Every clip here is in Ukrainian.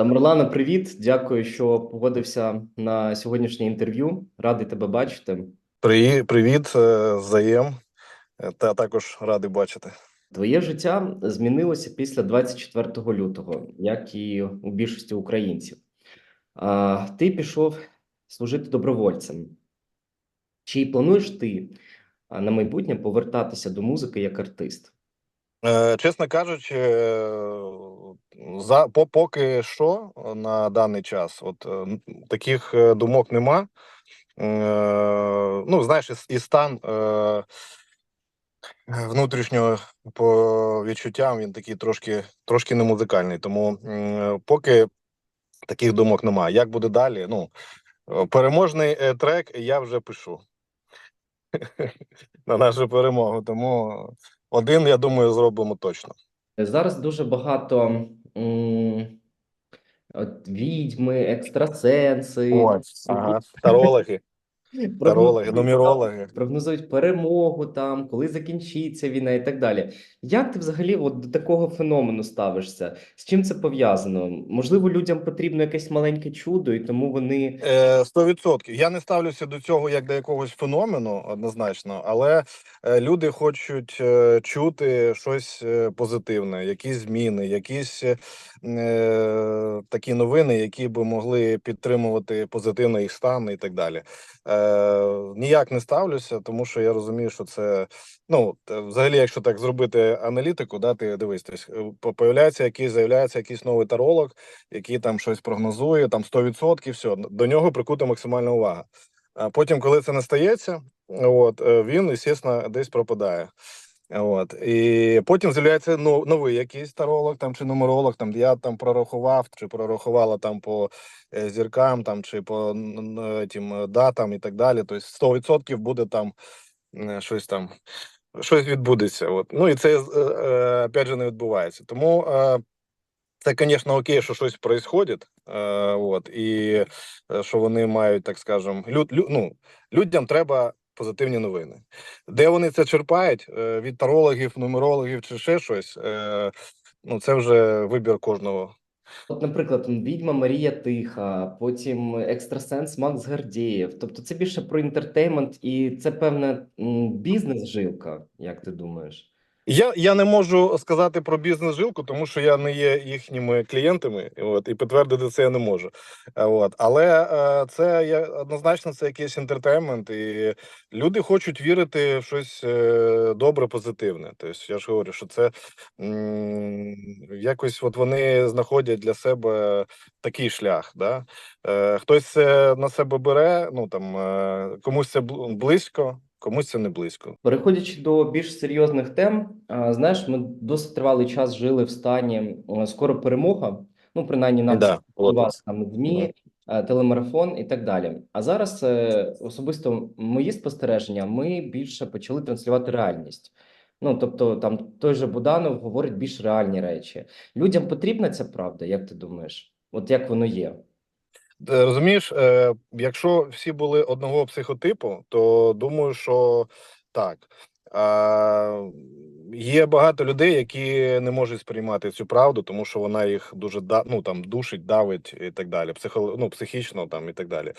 Тамерлана, привіт. Дякую, що погодився на сьогоднішнє інтерв'ю. Радий тебе бачити. Привіт, привіт, е, взаєм. Е, Та також радий бачити. Твоє життя змінилося після 24 лютого, як і у більшості українців. А, Ти пішов служити добровольцем. Чи плануєш ти на майбутнє повертатися до музики як артист? Е, Чесно кажучи, за по поки що на даний час, от е, таких е, думок нема. Е, Ну, знаєш, і, стан е, внутрішнього по відчуттям він такий трошки, трошки не музикальний. Тому поки таких думок немає. Як буде далі? Ну, е, переможний е, трек я вже пишу. на нашу перемогу. Тому один, я думаю, зробимо точно. Зараз дуже багато м, от, відьми, екстрасенси, ага. Тарологи, тарологи, нумерологи. прогнозують перемогу там, коли закінчиться війна і так далі. Як ти взагалі от до такого феномену ставишся? З чим це пов'язано? Можливо, людям потрібно якесь маленьке чудо, і тому вони Е, Сто відсотків. Я не ставлюся до цього як до якогось феномену, однозначно, але е, люди хочуть е, чути щось е, позитивне, якісь зміни, якісь е, такі новини, які би могли підтримувати позитивний їх стан і так далі. Е, ніяк не ставлюся, тому що я розумію, що це ну взагалі, якщо так зробити аналітику, да, ти дивись, тобто, появляється якийсь, з'являється якийсь новий таролог, який там щось прогнозує, там 100%, все, до нього прикута максимальна увага. А потім, коли це не стається, от е, він, звісно, десь пропадає. От і потім з'являється ну, новий якийсь таролог там чи нумеролог. Там я там прорахував чи прорахувала там по е, зіркам, там чи по тим е, датам і так далі. Тобто 100% буде там е, щось там, щось відбудеться. От ну і це опять же не відбувається. Тому це, звісно, окей, що щось відбувається, от і що вони мають, так скажем, люд, лю, ну, людям треба позитивні новини. Де вони це черпають е, від тарологів, нумерологів чи ще щось. Е, ну це вже вибір кожного. От, наприклад, відьма Марія Тиха, потім екстрасенс Макс Гардієв. Тобто це більше про інтертеймент, і це певна бізнес-жилка, як ти думаєш? Я, я не можу сказати про бізнес жилку, тому що я не є їхніми клієнтами, от і підтвердити це я не можу. Е, От, але е, це я однозначно це якийсь інтертеймент, і люди хочуть вірити в щось е, добре, позитивне. Тобто я ж говорю, що це м, якось от вони знаходять для себе такий шлях. Да? Е, хтось це на себе бере, ну там е, комусь це близько, комусь це не близько. Переходячи до більш серйозних тем, знаєш, ми досить тривалий час жили в стані скоро перемога. Ну, принаймні, нам Да, у вас там ЗМІ, е, телемарафон і так далі. А зараз е, особисто мої спостереження, ми більше почали транслювати реальність. Ну, тобто, там той же Буданов говорить більш реальні речі. Людям потрібна ця правда, як ти думаєш? От як воно є? Е, Розумієш, е, якщо всі були одного психотипу, то думаю, що так. А, є багато людей, які не можуть сприймати цю правду, тому що вона їх дуже ну, там, душить, давить і так далі, психо, ну, психічно там, і так далі.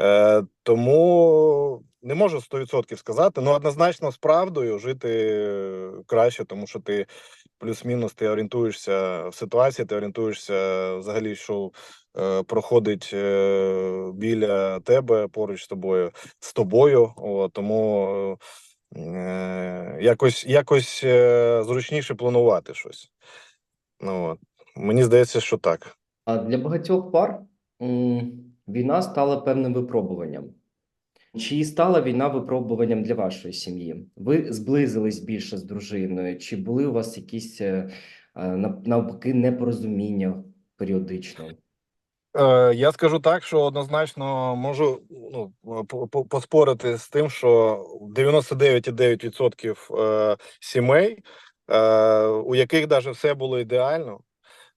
Е, тому не можу 100% сказати, ну однозначно з правдою жити краще, тому що ти плюс-мінус ти орієнтуєшся в ситуації, ти орієнтуєшся взагалі, що е, проходить е, біля тебе поруч з тобою, з тобою. О, тому е, якось, якось е, зручніше планувати щось. Ну. Мені здається, що так. А для багатьох пар війна стала певним випробуванням. Чи стала війна випробуванням для вашої сім'ї? Ви зблизились більше з дружиною? Чи були у вас якісь е, е, навпаки непорозуміння періодично? Е, я скажу так, що однозначно можу ну, по- по- поспорити з тим, що 99,9% е, сімей, е, у яких навіть все було ідеально.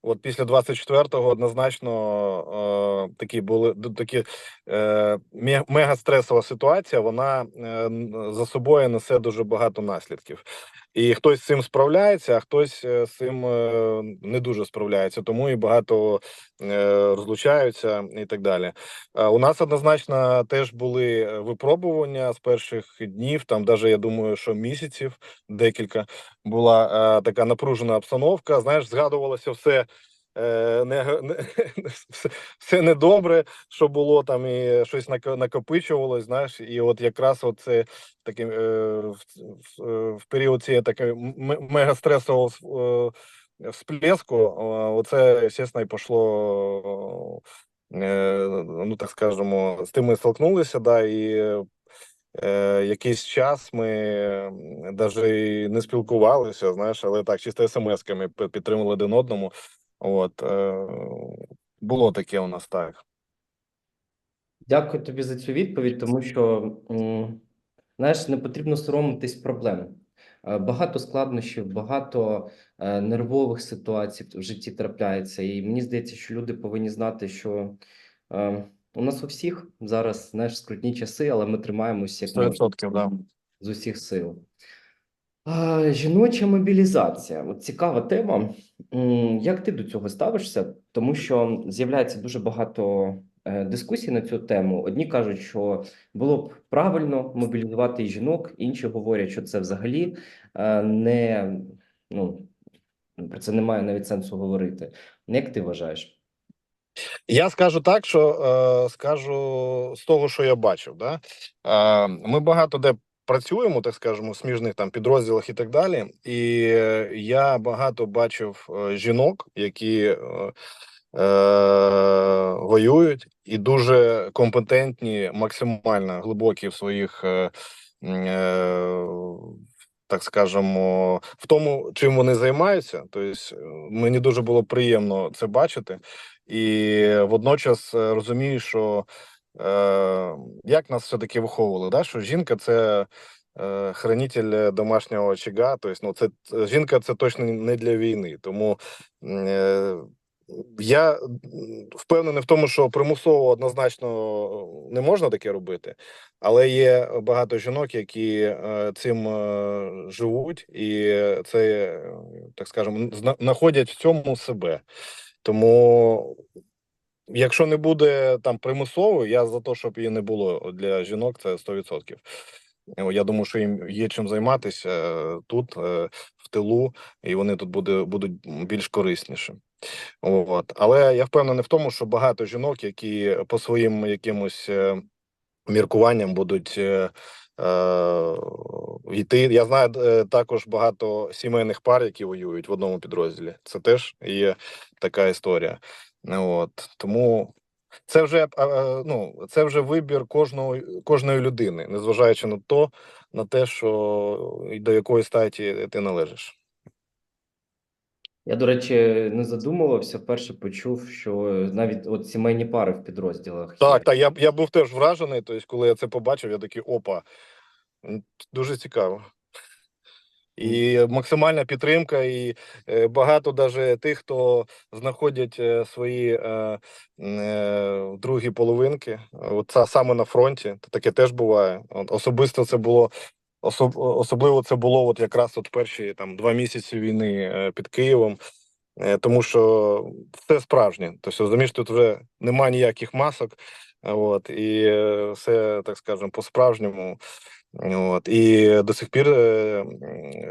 От після 24-го однозначно такі були такі ме- мега стресова ситуація. Вона за собою несе дуже багато наслідків. І хтось з цим справляється, а хтось е, з цим е, не дуже справляється. Тому і багато е, розлучаються і так далі. У нас однозначно теж були випробування з перших днів. Там, навіть я думаю, що місяців декілька була така напружена обстановка. Знаєш, згадувалося все. Е, Не, не все, недобре, що було там, і щось нако- накопичувалось. Знаєш, і от якраз оце таким е, в, в, е, період цієї такої м- мегастресового всплеску, оце, звісно, і пішло, ну так скажемо, з тим ми столкнулися, да, і е, якийсь час ми навіть не спілкувалися, знаєш, але так, чисто смс-ками підтримували один одному. От, е, було таке у нас так. Дякую тобі за цю відповідь, тому що, знаєш, не потрібно соромитись проблем. Е, Багато складнощів, багато е, нервових ситуацій в житті трапляється. І мені здається, що люди повинні знати, що е, у нас у всіх зараз, знаєш, скрутні часи, але ми тримаємося як 100%, да. з усіх сил. Жіноча мобілізація. От цікава тема. Як ти до цього ставишся? Тому що з'являється дуже багато е, дискусій на цю тему. Одні кажуть, що було б правильно мобілізувати жінок, інші говорять, що це взагалі е, не ну про це немає навіть сенсу говорити. Як ти вважаєш? Я скажу так, що е, скажу з того, що я бачив. Да? Е, ми багато де працюємо, так скажемо, в сміжних там підрозділах і так далі. І е, я багато бачив е, жінок, які е, е, воюють, і дуже компетентні, максимально глибокі в своїх. Е, так скажемо, в тому, чим вони займаються, тобто мені дуже було приємно це бачити, і водночас розумію, що як нас все-таки виховували, да? що жінка це е, хранитель домашнього очага. Тобто, ну, це це- жінка це точно не для війни. Тому е, я впевнений в тому, що примусово однозначно не можна таке робити, але є багато жінок, які е, цим е, живуть, і це, е, так скажемо, знаходять в цьому себе. Тому, якщо не буде там примусово, я за те, щоб її не було для жінок, це 100%. Е, Я думаю, що їм є чим займатися е, тут, е, в тилу, і вони тут буде, будуть більш корисніші. От. Але я впевнений в тому, що багато жінок, які по своїм якимось міркуванням будуть йти. Я знаю також багато сімейних пар, які воюють в одному підрозділі. Це теж є така історія. От. Тому це вже ну, це вже вибір кожного кожної людини, незважаючи на то, на те, що до якої статі ти належиш. Я, до речі, не задумувався, вперше почув, що навіть от сімейні пари в підрозділах. Так, так, я, я був теж вражений. Тобто, коли я це побачив, я такий опа, дуже цікаво. І максимальна підтримка, і е, багато даже тих, хто знаходять е, свої е, е, другі половинки, от саме на фронті, таке теж буває. От, особисто це було особ, особливо це було от якраз от перші там два місяці війни е, під Києвом. Тому що все справжнє. Тобто, розумієш, тут вже немає ніяких масок, от, і все, так скажемо, по-справжньому. От, і до сих пір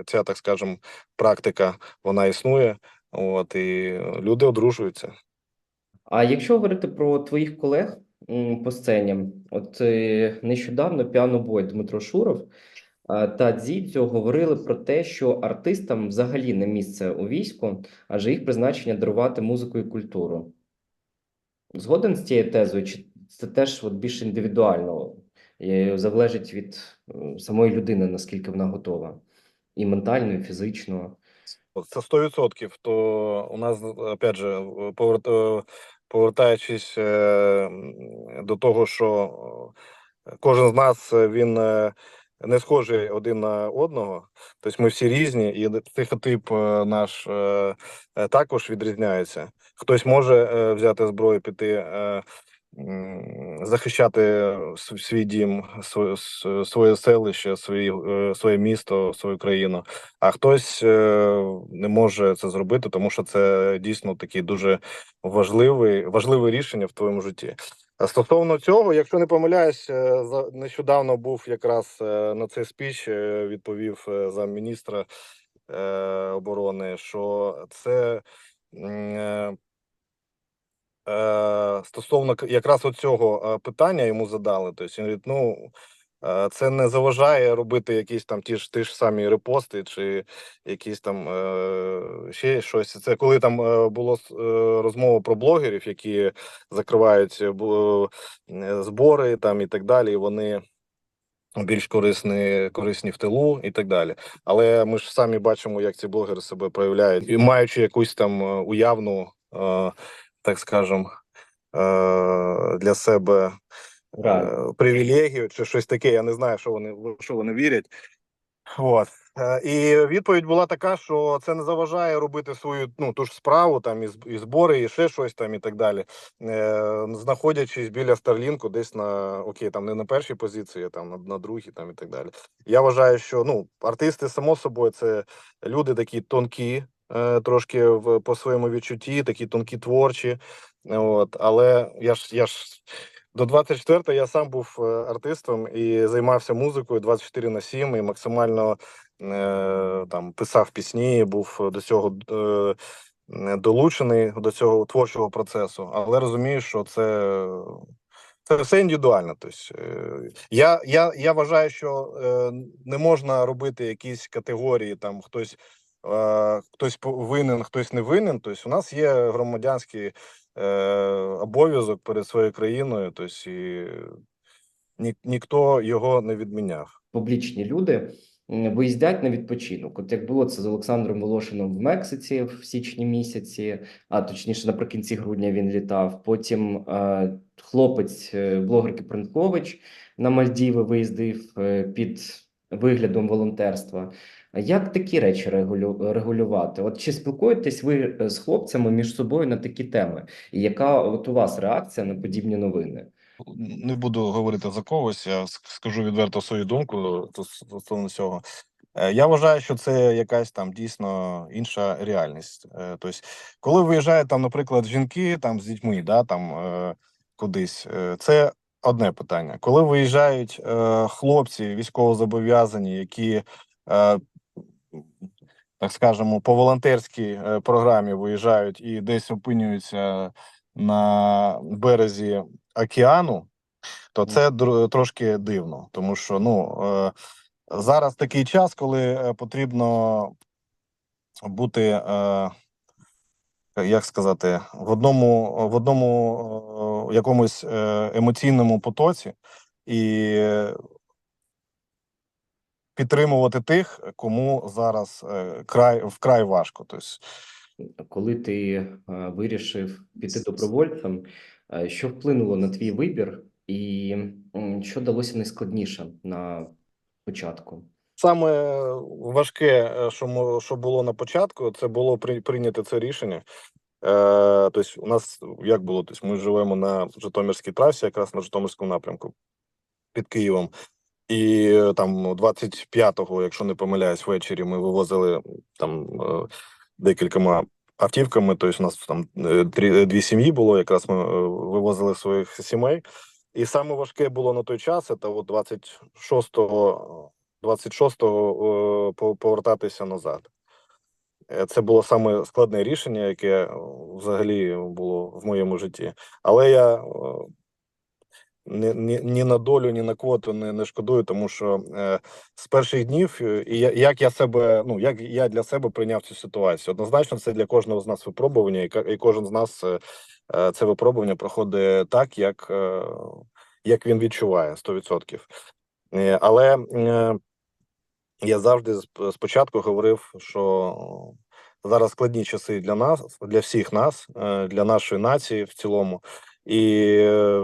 ця, так скажемо, практика вона існує. От, і люди одружуються. А якщо говорити про твоїх колег по сцені, от е, нещодавно піанобой Дмитро Шуров та Дзідзьо говорили про те, що артистам взагалі не місце у війську, адже їх призначення дарувати музику і культуру. Згоден з цією тезою, чи це теж от більш індивідуально залежить від е, самої людини, наскільки вона готова, і ментально, і фізично. Це 100%. То у нас, опять же, е, повертаючись е, до того, що е, кожен з нас е, він е, не схожий один на одного. Тобто ми всі різні, і психотип е, наш е, е, також відрізняється. Хтось може е, взяти зброю, піти е, захищати свій дім, своє, своє селище, свої, е, своє місто, свою країну. А хтось е, не може це зробити, тому що це дійсно такий дуже важливий, важливе рішення в твоєму житті. Стосовно цього, якщо не помиляюсь, е, нещодавно був якраз на цей спіч, відповів замміністра оборони, що це стосовно якраз оцього е, питання йому задали. Тобто він говорить, ну е, це не заважає робити якісь там ті ж ті ж самі репости, чи якісь там е, ще щось. Це коли там е, було е, розмова про блогерів, які закривають е, е, збори там і так далі. Вони більш корисні, корисні в тилу і так далі. Але ми ж самі бачимо, як ці блогери себе проявляють, і маючи якусь там е, уявну, е, так скажем, е, для себе е, привілегію чи щось таке. Я не знаю, що вони що вони вірять. От. Е, І відповідь була така, що це не заважає робити свою ну ту ж справу, там і, і збори, і ще щось там, і так далі. Е, знаходячись біля Старлінку, десь на окей, там не на першій позиції, а там на, на другій, там і так далі. Я вважаю, що ну артисти, само собою, це люди такі тонкі, трошки в по своєму відчутті, такі тонкі творчі. От, але я ж я ж до 24 я сам був е, артистом і займався музикою 24 на 7 і максимально е, там писав пісні, був до цього е, е, долучений до цього творчого процесу. Але розумію, що це, це все індивідуально. Тобто, е, я, я, я вважаю, що е, не можна робити якісь категорії, там хтось. Е, Хтось винен, хтось не винен. Тобто, у нас є громадянський е, обов'язок перед своєю країною. Тобто, і ні, ніхто його не відміняв. публічні люди виїздять на відпочинок. От як було це з Олександром Волошином в Мексиці в січні місяці, а точніше наприкінці грудня він літав. Потім е, хлопець е, блогер Кипренкович на Мальдіви виїздив під виглядом волонтерства. Як такі речі регулю, регулювати? От чи спілкуєтесь ви е, з хлопцями між собою на такі теми? І яка от у вас реакція на подібні новини? не буду говорити за когось, я скажу відверто свою думку стосовно цього. Е, Я вважаю, що це якась там дійсно інша реальність. Е, Тобто, коли виїжджають там, наприклад, жінки там з дітьми, да, там кудись, це одне питання. Коли виїжджають е, хлопці військовозобов'язані, які, е, так скажемо, по волонтерській е, програмі виїжджають і десь опинюються на березі океану, то це др- трошки дивно, тому що ну е, зараз такий час, коли е, потрібно бути, е, як сказати, в одному в одному е, якомусь е, емоційному потоці і підтримувати тих, кому зараз е, край вкрай важко. Тобто, Коли ти вирішив піти добровольцем, що вплинуло на твій вибір, і що далося найскладніше на початку? Саме важке, е, що що було на початку, це було при, прийняти це рішення. Е, тобто, у нас як було? Тобто, ми живемо на Житомирській трасі, якраз на Житомирському напрямку під Києвом. І е, там 25-го, якщо не помиляюсь, ввечері ми вивозили там е, декількома автівками. Тобто, у нас там три, дві сім'ї було. Якраз ми вивозили своїх сімей. І саме важке було на той час, це от 26-го 26-го е, повертатися назад. Е, Це було саме складне рішення, яке е, взагалі було в моєму житті. Але я ні, ні, ні на долю, ні на квоту не, не шкодую, тому що з перших днів, як я себе, ну як я для себе прийняв цю ситуацію. Однозначно, це для кожного з нас випробування, і, кожен з нас це випробування проходить так, як, як він відчуває 100%. Е, Але я завжди спочатку говорив, що зараз складні часи для нас, для всіх нас, е, для нашої нації в цілому, і е,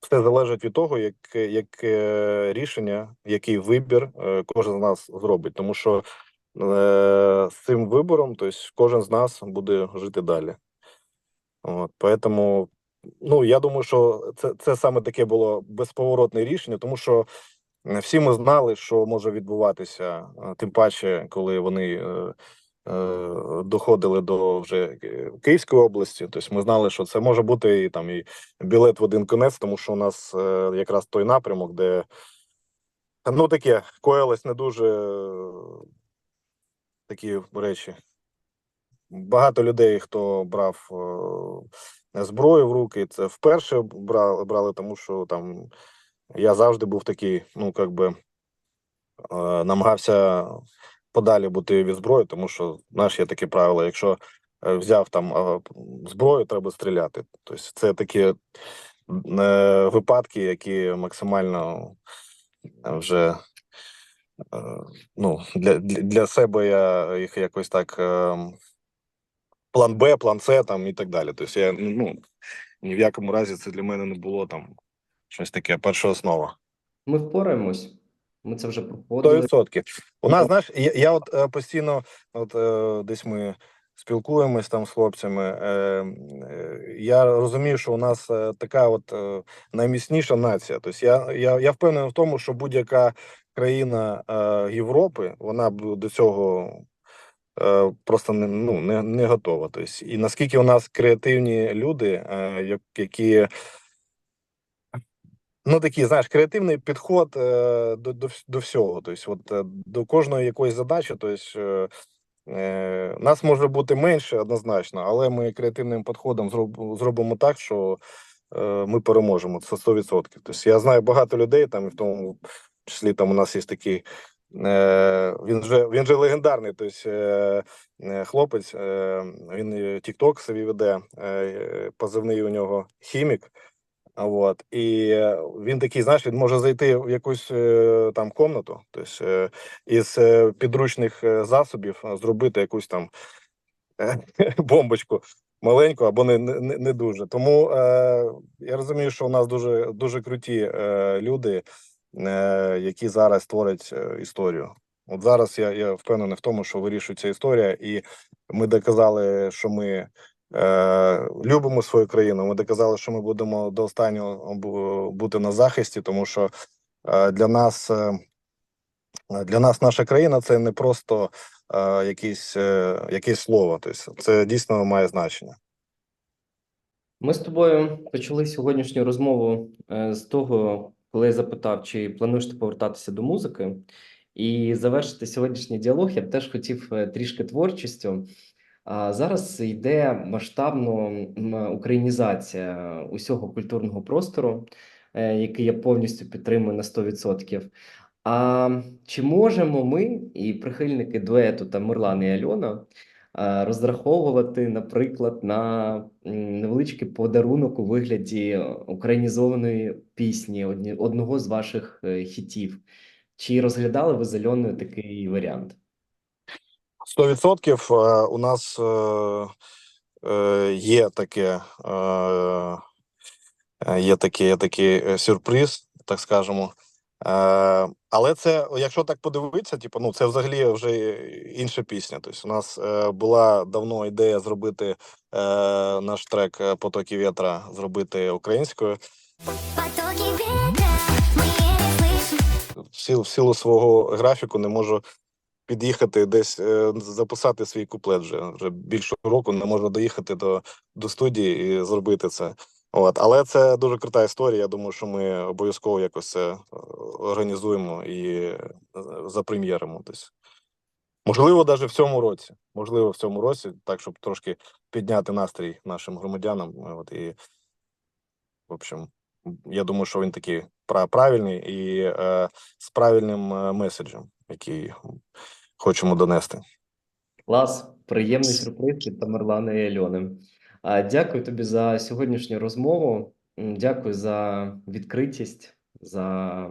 все залежить від того, яке, яке рішення, який вибір е, кожен з нас зробить. Тому що з цим вибором, тобто, кожен з нас буде жити далі. От, поэтому Ну я думаю, що це, це саме таке було безповоротне рішення, тому що всі ми знали, що може відбуватися, е, тим паче, коли вони е, е, доходили до вже Київської області. Тобто ми знали, що це може бути і там і білет в один кінець, тому що у нас якраз той напрямок, де ну таке коїлось не дуже такі речі. Багато людей, хто брав зброю в руки, це вперше брали, брали, тому що там я завжди був такий, ну як би е, намагався подалі бути від зброї, тому що знаєш, є таке правило, якщо е, взяв там е, зброю, треба стріляти. Тобто це такі випадки, які максимально вже ну, для, для, себе я їх якось так. план Б, план С там і так далі. Тобто я ну ні в якому разі це для мене не було там щось таке, перша основа. Ми впораємось. Ми це вже проходили. відсотків. У нас, знаєш, я, я от е, постійно, от е, десь ми спілкуємось там з хлопцями. Е, е, я розумію, що у нас е, така от е, найміцніша нація. Тобто я, я, я впевнений в тому, що будь-яка країна е, Європи, вона б до цього е, просто не, ну, не, не готова. Тобто, і наскільки у нас креативні люди, е, які Ну, такий, знаєш, креативний підход е, до, до, до всього. Тобто, от, е, до кожної якоїсь задачі, тобто, е, нас може бути менше однозначно, але ми креативним підходом зроб, зробимо так, що е, ми переможемо. Це 100%. Тобто, я знаю багато людей, там, і в тому числі там у нас є такий. Він вже він же легендарний. Тобто, хлопець, він TikTok собі веде, позивний у нього хімік. А Вот. І е, він такий, знаєш, він може зайти в якусь е, там комнату, тобто із е, підручних засобів зробити якусь там бомбочку маленьку або не, не, не- дуже. Тому е, я розумію, що у нас дуже дуже круті е, люди, е, які зараз творять історію. От зараз я, я впевнений в тому, що вирішується історія, і ми доказали, що ми любимо свою країну. Ми доказали, що ми будемо до останнього бути на захисті, тому що е, для нас е, для нас наша країна це не просто е, якісь, е, якесь слово. Тобто це дійсно має значення. Ми з тобою почали сьогоднішню розмову е, з того, коли я запитав, чи плануєш ти повертатися до музики, і завершити сьогоднішній діалог я б теж хотів е, трішки творчістю. А зараз йде масштабно українізація усього культурного простору, е, який я повністю підтримую на 100%. А чи можемо ми, і прихильники дуету та Мирлан і Альона, розраховувати, наприклад, на невеличкий подарунок у вигляді українізованої пісні одні- одного з ваших е, хітів? Чи розглядали ви з Альоною такий варіант? Сто відсотків е, у нас е, е, є таке, є такий, є такий сюрприз, так скажемо. Але це, якщо так подивитися, типу, ну це взагалі вже інша пісня. Тобто, у нас була давно ідея зробити наш трек Потоки вітра зробити українською. Потоки еле слышим. в силу свого графіку не можу під'їхати десь е, записати свій куплет вже. Вже більше року не можу доїхати до, до студії і зробити це. От. Але це дуже крута історія. Я думаю, що ми обов'язково якось це е, організуємо і е, запрем'єримо десь. Можливо, навіть в цьому році. Можливо, в цьому році, так, щоб трошки підняти настрій нашим громадянам. От, і, в общем, я думаю, що він такий пра- правильний і е, з правильним е, меседжем, який хочемо донести. Клас, приємний сюрприз від Тамерлана і Альони. А, Дякую тобі за сьогоднішню розмову. Дякую за відкритість, за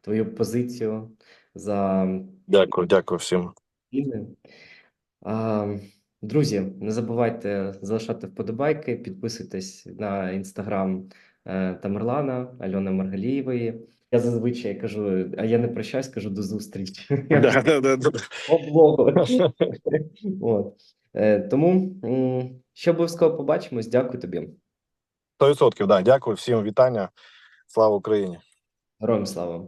твою позицію, за Дякую, дякую всім. А, Друзі, не забувайте залишати вподобайки, підписуйтесь на інстаграм Тамерлана, Альони Маргалієвої. Я зазвичай кажу, а я не прощаюсь, кажу до зустрічі. От. Е, Тому ще обов'язково побачимось. Дякую тобі. 100%, да. Дякую всім вітання. Слава Україні. Героям слава.